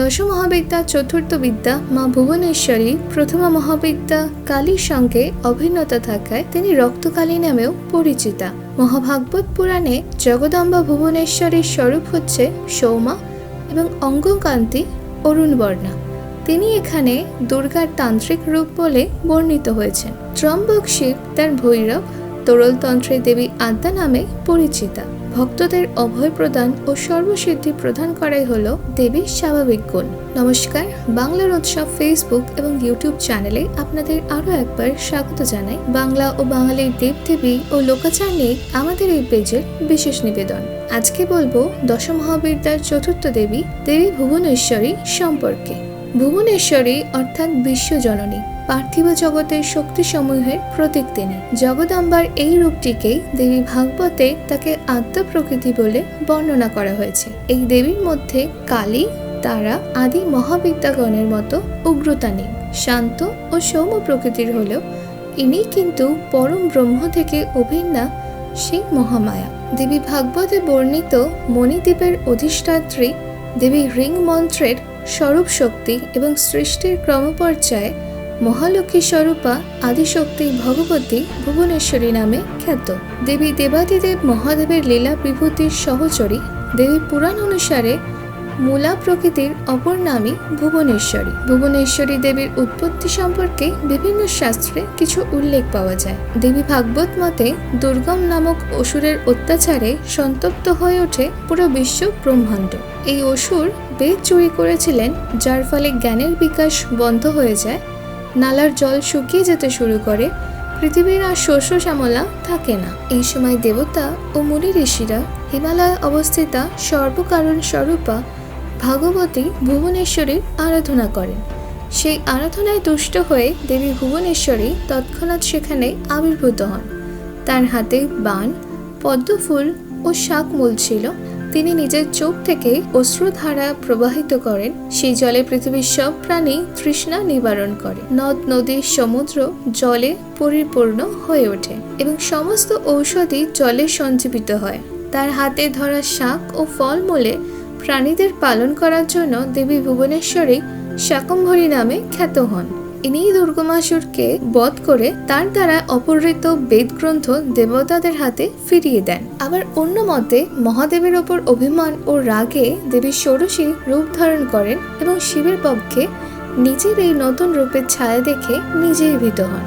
দশ মহাবিদ্যা, চতুর্থ বিদ্যা, মা ভুবনেশ্বরী, প্রথমা মহাবিদ্যা, কালীর সঙ্গে অভিন্নতা থাকায় তিনি রক্তকালী নামেও পরিচিতা। মহাভাগবত পুরাণে জগদম্বা ভুবনেশ্বরীর স্বরূপ হচ্ছে সৌমা এবং অঙ্গকান্তি অরুণবর্ণা। তিনি এখানে দুর্গার তান্ত্রিক রূপ বলে বর্ণিত হয়েছেন। ত্রম্বক শিব, তার ভৈরব তরলতন্ত্রের দেবী আদ্যা নামে পরিচিতা। ভক্তদের অভয় প্রদান ও সর্বসিদ্ধি প্রদান করাই হলো দেবীর স্বাভাবিক গুণ। নমস্কার, বাংলার উৎসব ফেসবুক এবং ইউটিউব চ্যানেলে আপনাদের আরও একবার স্বাগত জানাই। বাংলা ও বাঙালির দেবদেবী ও লোকাচার নিয়ে আমাদের এই পেজের বিশেষ নিবেদন। আজকে বলব দশমহাবিদ্যার চতুর্থ দেবী দেবী ভুবনেশ্বরী সম্পর্কে। ভুবনেশ্বরী অর্থাৎ বিশ্বজননী পার্থিব জগতের শক্তিসমূহের প্রতীক তিনি। জগদম্বার এই রূপটিকেই দেবী ভাগবতে তাকে আদ্য প্রকৃতি বলে বর্ণনা করা হয়েছে। এই দেবীর মধ্যে কালী, তারা আদি মহাবিদ্যাগণের মতো উগ্রতা নেই শান্ত ও সৌম্য প্রকৃতির হলেও ইনি কিন্তু পরম ব্রহ্ম থেকে অভিন্না সেই মহামায়া। দেবী ভাগবতে বর্ণিত মণিদ্বীপের অধিষ্ঠাত্রী দেবী রিং মন্ত্রের স্বরূপ শক্তি এবং সৃষ্টির ক্রমপর্যায়ে মহালক্ষ্মী স্বরূপা আদিশক্তি ভগবতী ভুবনেশ্বরী নামে খ্যাত। দেবী দেবাদিদেব মহাদেবের লীলা বিভূতির সহচরী, দেবী পুরাণ অনুসারে মূলা প্রকৃতির অপর নামই ভুবনেশ্বরী। ভুবনেশ্বরী দেবীর উৎপত্তি সম্পর্কে বিভিন্ন শাস্ত্রে কিছু উল্লেখ পাওয়া যায়। দেবী ভাগবত মতে, দুর্গম নামক অসুরের অত্যাচারে সন্তপ্ত হয়ে ওঠে পুরো বিশ্ব ব্রহ্মাণ্ড। এই অসুর বেদ চুরি করেছিলেন, যার ফলে জ্ঞানের বিকাশ বন্ধ হয়ে যায় নালার জল শুকিয়ে যেতে শুরু করে। পৃথিবীর আর শস্য শ্যামলা থাকে না। এই সময় দেবতা ও মুনি ঋষিরা হিমালয়ে অবস্থিতা সর্বকারণ স্বরূপা ভাগবতী ভুবনেশ্বরীর আরাধনা করেন। সেই আরাধনায় তুষ্ট হয়ে দেবী ভুবনেশ্বরী তৎক্ষণাৎ সেখানে আবির্ভূত হন। তার হাতে বান, পদ্মফুল ও শাকমূল ছিল। তিনি নিজের চোখ থেকে অশ্রুধারা প্রবাহিত করেন। সেই জলে পৃথিবীর সব প্রাণী তৃষ্ণা নিবারণ করে। নদ, নদী, সমুদ্র জলে পরিপূর্ণ হয়ে ওঠে এবং সমস্ত ঔষধি জলে সঞ্জীবিত হয়। তার হাতে ধরা শাক ও ফল ফলমূলে প্রাণীদের পালন করার জন্য দেবী ভুবনেশ্বরী শাকম্ভরী নামে খ্যাত হন। ইনিই দুর্গমাসুরকে বধ করে তার দ্বারা অপহৃত বেদ গ্রন্থ দেবতাদের হাতে ফিরিয়ে দেন। আবার অন্য মতে, মহাদেবের ওপর অভিমান ও রাগে দেবী ষোড়শী রূপ ধারণ করেন এবং শিবের পক্ষে নিজের এই নতুন রূপের ছায়া দেখে নিজেই ভীত হন।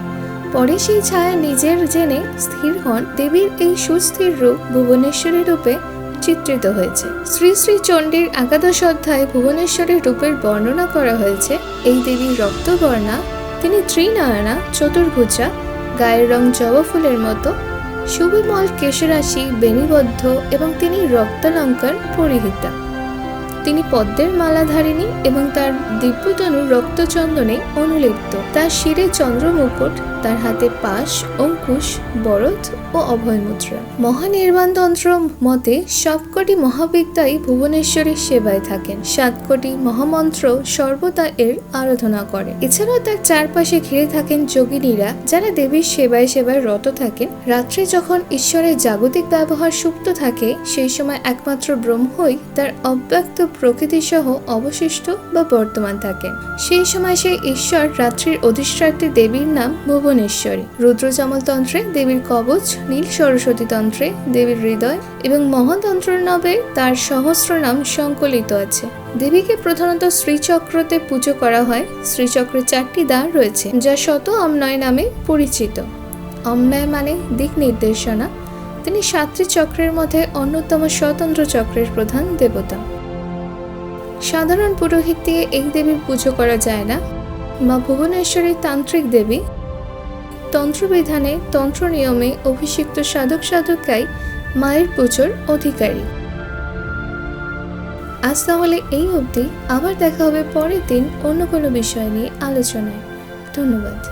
পরে সেই ছায়া নিজের জেনে স্থির হন। দেবীর এই সুস্থির রূপ ভুবনেশ্বরী রূপে চিত্রিত হয়েছে। শ্রী শ্রী চণ্ডীর একাদশ অধ্যায় ভুবনেশ্বরের রূপের বর্ণনা করা হয়েছে। এই দেবী রক্তবর্ণা, তিনি ত্রিনয়না চতুর্ভুজা, গায়ের রং জবা ফুলের মতো, সুবিমল কেশরাশি, বেণীবদ্ধ এবং তিনি রক্তালঙ্কার পরিহিতা। তিনি পদ্মের মালাধারিণী এবং তার দিব্যতনু রক্তচন্দনে অনুলিপ্ত। তার শিরে চন্দ্রমুকুট, তার হাতে পাশ, অঙ্কুশ বরদ ও অভয় মুদ্রা মহানির্বাণ তন্ত্র মতে সবকটি মহাবিদ্যাই ভুবনেশ্বরীর সেবায় থাকেন। সাতকটি মহামন্ত্র সর্বদা এর আরাধনা করে। এছাড়াও তার চারপাশে ঘিরে থাকেন যোগিনীরা, যারা দেবীর সেবায় সেবায় রত থাকেন। রাত্রে যখন ঈশ্বরের জাগতিক ব্যবহার সুপ্ত থাকে, সেই সময় একমাত্র ব্রহ্মই তার অব্যক্ত প্রকৃতি সহ অবশিষ্ট বা বর্তমান থাকে সেই সময় সেই ঈশ্বর রাত্রির অধিষ্ঠাত্রী দেবীর নাম ভুবনেশ্বরী। রুদ্রজামল তন্ত্রে দেবীর কবচ, নীল সরস্বতী তন্ত্রে দেবীর হৃদয় এবং মহাতন্ত্র নবে তার সহস্র নাম সংকলিত আছে। দেবীকে প্রধানত শ্রীচক্রতে পুজো করা হয়। শ্রীচক্রের চারটি দ্বার রয়েছে, যা শত অমনয় নামে পরিচিত। অমনয় মানে দিক নির্দেশনা। তিনি সাতটি চক্রের মধ্যে অন্যতম স্বতন্ত্র চক্রের প্রধান দেবতা। সাধারণ পুরোহিত দিয়ে এই দেবীর পুজো করা যায় না। মা ভুবনেশ্বরী তান্ত্রিক দেবী। তন্ত্রবিধানে, তন্ত্র নিয়মে অভিষিক্ত সাধক সাধকাই মায়ের পুজোর অধিকারী। আজ তাহলে এই অবধি। আবার দেখা হবে পরের দিন অন্য কোনো বিষয় নিয়ে আলোচনায়। ধন্যবাদ।